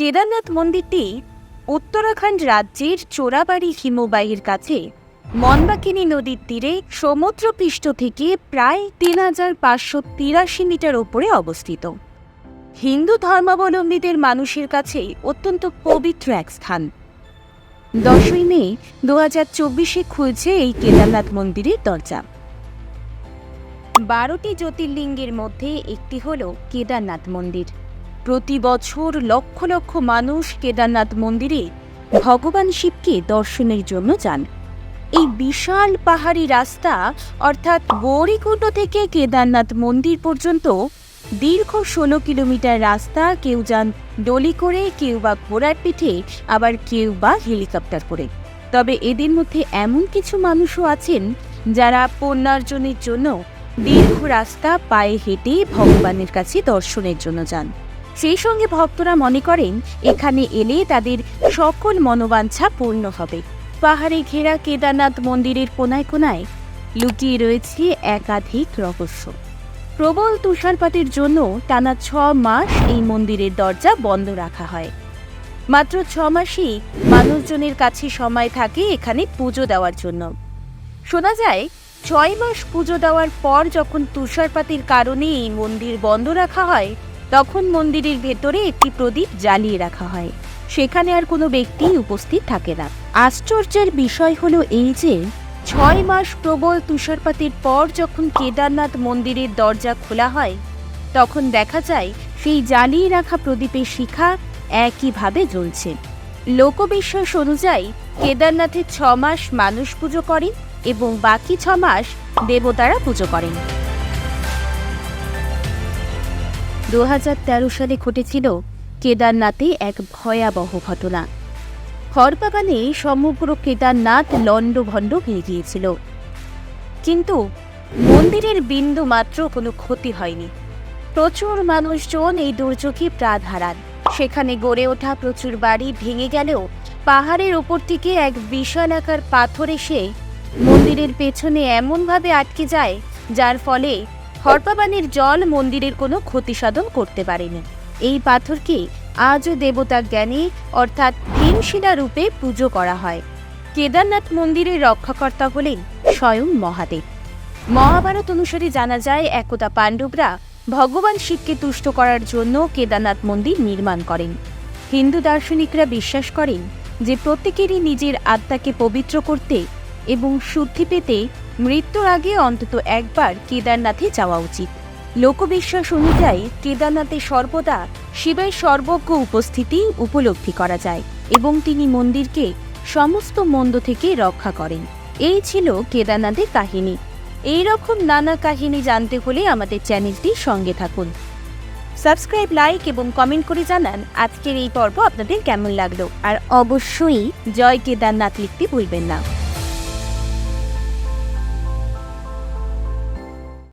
কেদারনাথ মন্দিরটি উত্তরাখণ্ড রাজ্যের চোরাবাড়ি হিমবাহের কাছে মন্দাকিনী নদীর তীরে সমুদ্রপৃষ্ঠ থেকে প্রায় তিন হাজার পাঁচশো তিরাশি মিটার ওপরে অবস্থিত। হিন্দু ধর্মাবলম্বীদের মানুষের কাছে অত্যন্ত পবিত্র এক স্থান। দশই মে দু হাজার চব্বিশে খুলছে এই কেদারনাথ মন্দিরের দরজা। বারোটি জ্যোতির্লিঙ্গের মধ্যে একটি হল কেদারনাথ মন্দির। প্রতি বছর লক্ষ লক্ষ মানুষ কেদারনাথ মন্দিরে ভগবান শিবকে দর্শনের জন্য যান। এই বিশাল পাহাড়ি রাস্তা, অর্থাৎ গৌরীকুণ্ড থেকে কেদারনাথ মন্দির পর্যন্ত দীর্ঘ ষোলো কিলোমিটার রাস্তা, কেউ যান ডলি করে, কেউ বা ঘোড়ার পিঠে, আবার কেউ বা হেলিকপ্টার করে। তবে এদের মধ্যে এমন কিছু মানুষও আছেন যারা পুণ্যার্জনের জন্য দীর্ঘ রাস্তা পায়ে হেঁটে ভগবানের কাছে দর্শনের জন্য যান। সেই সঙ্গে ভক্তরা মনে করেন, এখানে এলে তাদের সকল মনোবাঞ্ছা পূর্ণ হবে। পাহাড়ে ঘেরা কেদারনাথ মন্দিরের কোনায় কোনায় লুকিয়ে রয়েছে একাধিক রহস্য। প্রবল তুষারপাতের জন্য টানা ছ মাস এই মন্দিরের দরজা বন্ধ রাখা হয়। মাত্র ছ মাসেই মানুষজনের কাছে সময় থাকে এখানে পুজো দেওয়ার জন্য। শোনা যায়, ছয় মাস পুজো দেওয়ার পর যখন তুষারপাতের কারণে এই মন্দির বন্ধ রাখা হয় তখন মন্দিরের ভেতরে একটি প্রদীপ জ্বালিয়ে রাখা হয়। সেখানে আর কোনো ব্যক্তি উপস্থিত থাকে না। আশ্চর্যের বিষয় হলো এই যে, ছয় মাস প্রবল তুষারপাতের পর যখন কেদারনাথ মন্দিরের দরজা খোলা হয়, তখন দেখা যায় সেই জ্বালিয়ে রাখা প্রদীপের শিখা একইভাবে জ্বলছে। লোকবিশ্বাস অনুযায়ী কেদারনাথে ছ মাস মানুষ পুজো করেন এবং বাকি ছ মাস দেবতারা পুজো করেন। দু হাজার তেরো সালে ঘটেছিল কেদারনাথে এক ভয়াবহ ঘটনা। খড়বাগানে সমগ্র কেদারনাথ লণ্ডভণ্ড হয়ে গিয়েছিল। কিন্তু মন্দিরের বিন্দু মাত্র কোনো ক্ষতি হয়নি। প্রচুর মানুষজন এই দুর্যোগে প্রাণ হারান সেখানে গড়ে ওঠা প্রচুর বাড়ি ভেঙে গেলেও পাহাড়ের ওপর থেকে এক বিশাল আকার পাথর এসে মন্দিরের পেছনে এমনভাবে আটকে যায়, যার ফলে হরপাবানের জল মন্দিরের কোনো ক্ষতি সাধন করতে পারেনি। এই পাথরকে আজও দেবতা জ্ঞানে, অর্থাৎ ভীমশিলা রূপে পুজো করা হয়। কেদারনাথ মন্দিরের রক্ষাকর্তা হলেন স্বয়ং মহাদেব। মহাভারত অনুসারে জানা যায়, একদা পাণ্ডবরা ভগবান শিবকে তুষ্ট করার জন্য কেদারনাথ মন্দির নির্মাণ করেন। হিন্দু দার্শনিকরা বিশ্বাস করেন যে প্রত্যেকেরই নিজের আত্মাকে পবিত্র করতে এবং শুদ্ধি পেতে মৃত্যুর আগে অন্তত একবার কেদারনাথে যাওয়া উচিত। লোকবিশ্বাস অনুযায়ী কেদারনাথে সর্বদা শিবের সর্বজ্ঞ উপস্থিতি উপলব্ধি করা যায় এবং তিনি মন্দিরকে সমস্ত মন্দ থেকে রক্ষা করেন। এই ছিল কেদারনাথের কাহিনী। এই রকম নানা কাহিনী জানতে হলে আমাদের চ্যানেলটি সঙ্গে থাকুন। সাবস্ক্রাইব, লাইক এবং কমেন্ট করে জানান আজকের এই পর্ব আপনাদের কেমন লাগল। আর অবশ্যই জয় কেদারনাথ লিখতে ভুলবেন না।